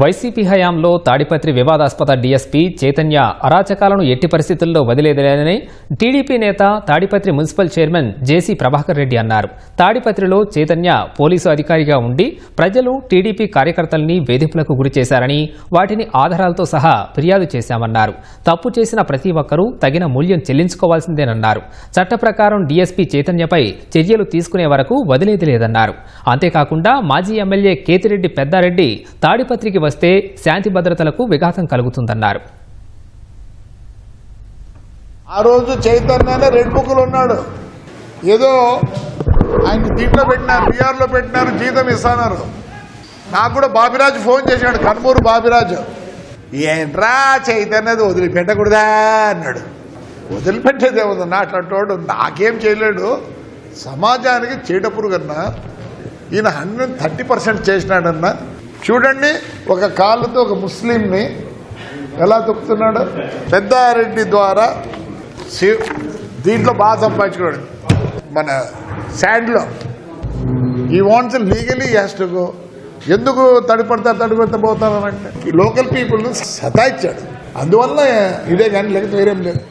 YCP హయాంలో తాడిపత్రి వివాదాస్పద DSP Chaitanya అరాచకాలను ఎట్టి పరిస్థితుల్లో వదిలేదని టీడీపీ నేత తాడిపత్రి మున్సిపల్ చైర్మన్ జేసీ ప్రభాకర్ రెడ్డి అన్నారు. తాడిపత్రిలో చైతన్య పోలీసు అధికారిగా ఉండి ప్రజలు టీడీపీ కార్యకర్తల్ని వేధింపులకు గురిచేశారని వాటిని ఆధారాలతో సహా ఫిర్యాదు చేశామన్నారు. తప్పు చేసిన ప్రతి ఒక్కరూ తగిన మూల్యం చెల్లించుకోవాల్సిందేనన్నారు. చట్ట ప్రకారం డీఎస్పీ చైతన్యపై చర్యలు తీసుకునే వరకు వదిలేది లేదన్నారు. అంతేకాకుండా మాజీ ఎమ్మెల్యే కేతిరెడ్డి పెద్దారెడ్డి తాడిపత్రికి వస్తే శాంతి భద్రతలకు విఘాతం కలుగుతుందన్నారు. ఆ రోజు చైతన్యనే రెడ్ బుక్లు ఉన్నాడు. ఏదో ఆయన దీంట్లో పెట్టినారు బీఆర్లో పెట్టినారు జీతం ఇస్తున్నారు. నాకు కూడా బాబిరాజు ఫోన్ చేశాడు కన్మూరు బాబిరాజు. ఏంట్రా చైతన్యది వదిలిపెట్టకూడదా అన్నాడు. వదిలిపెట్టేది నా అట్లాంటి నాకేం చేయలేడు. సమాజానికి చీడపురుగన్నా ఈయన హండ్రెడ్ థర్టీ పర్సెంట్ చేసినాడన్నా చూడండి ఒక కాళ్ళతో ఒక ముస్లింని ఎలా తొక్కుతున్నాడు? పెద్దారెడ్డి ద్వారా దీంట్లో బాగా సంపాదించుకున్నాడు. మన శాండ్లో. ఈ wants legally has to go ఎందుకు తడిపడతా తడిపడతా పోతానంటే ఈ లోకల్ పీపుల్ని సతాయిచ్చాడు. అందువల్ల ఇదే కానీ లేకపోతే వేరేం లేదు.